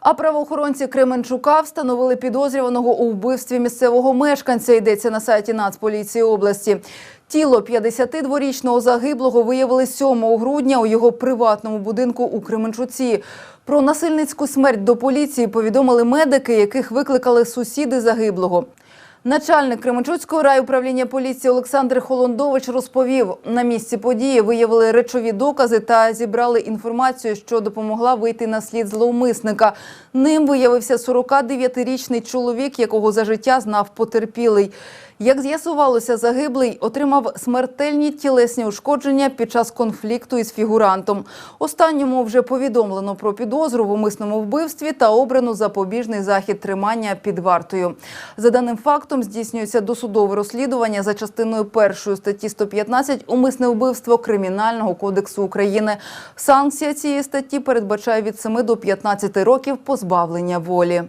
А правоохоронці Кременчука встановили підозрюваного у вбивстві місцевого мешканця. Йдеться на сайті Нацполіції області. Тіло 52-річного загиблого виявили 7 грудня у його приватному будинку у Кременчуці. Про насильницьку смерть до поліції повідомили медики, яких викликали сусіди загиблого. Начальник Кременчуцького райуправління поліції Олександр Холондович розповів, на місці події виявили речові докази та зібрали інформацію, що допомогла вийти на слід зловмисника. Ним виявився 49-річний чоловік, якого за життя знав потерпілий. Як з'ясувалося, загиблий отримав смертельні тілесні ушкодження під час конфлікту із фігурантом. Останньому вже повідомлено про підозру в умисному вбивстві та обрано запобіжний захід тримання під вартою. За даним фактом здійснюється досудове розслідування за частиною першої статті 115 умисне вбивство Кримінального кодексу України. Санкція цієї статті передбачає від 7 до 15 років позбавлення волі.